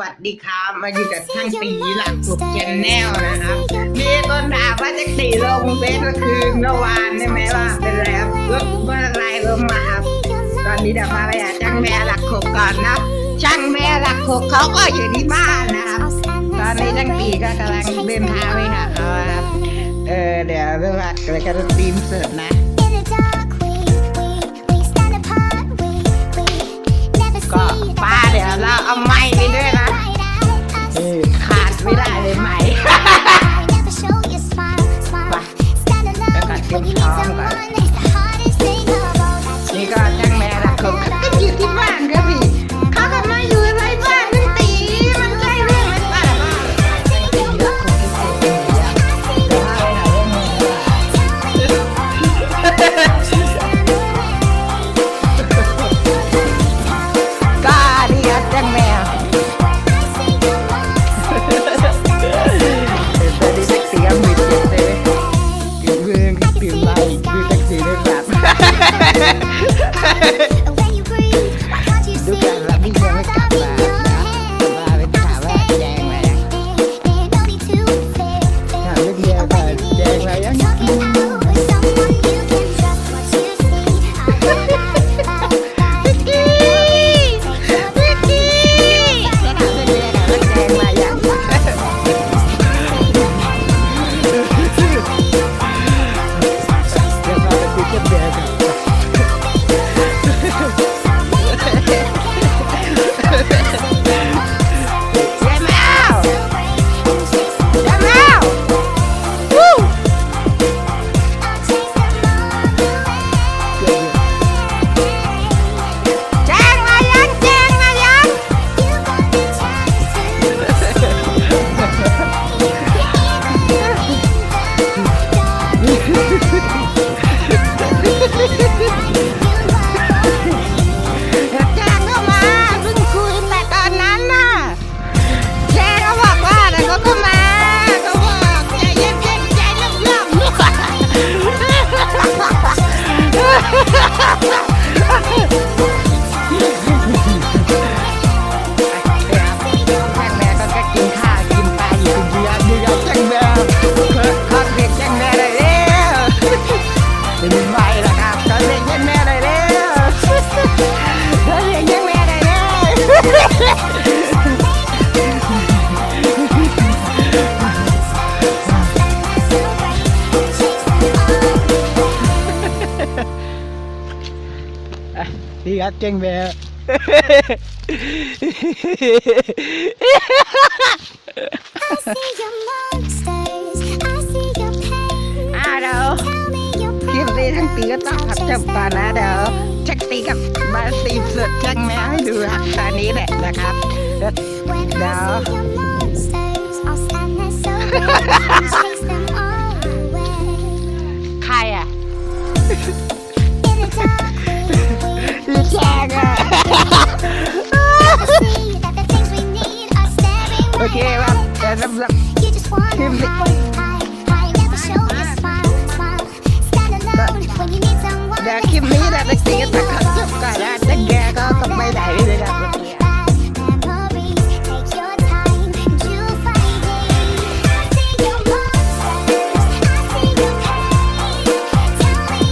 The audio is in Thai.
วัสดีครับมาอยู่กับช่างตีหลักกลุ่มแชนแนลนะครับมีคนถามว่าจะตีลงเฟซเมื่อคืนเมื่อวานใช่ไหมว่าเป็นแล้วเมื่อไรเริ่มมาครับ ตอนนี้เดี๋ยวมาไปหาช่างแม่หลักหกก่อนนะช่างแม่หลักหกเขาก็อยู่ที่บ้านนะครับตอนนี้ช่างตีก็กำลังเดินทางไปหาเขาครับเออเดี๋ยวเรื่องอะไรกันตีมเสิร์ฟนะก็ป้าเดี๋ยวเราเอาไม้ไปด้วย you needs someone that's the hardest thing of all. Ikaw at ดีครับเจ้งแม่ I see your monsters, I see your pain. อ่าเดี๋ยว Tell me your คลิปนี้ทั้งตีก็ต้องขับจบก่อนนะเดี๋ยวเช็คตีกับมาสีเสือแจ้งแม่ให้ดูครับตอนนี้แหละนะครับเดี๋ย You just wanna hide, hide, hide. Never show your smile, smile. Stand alone when you need someone. That give me that thing at the cut, cut,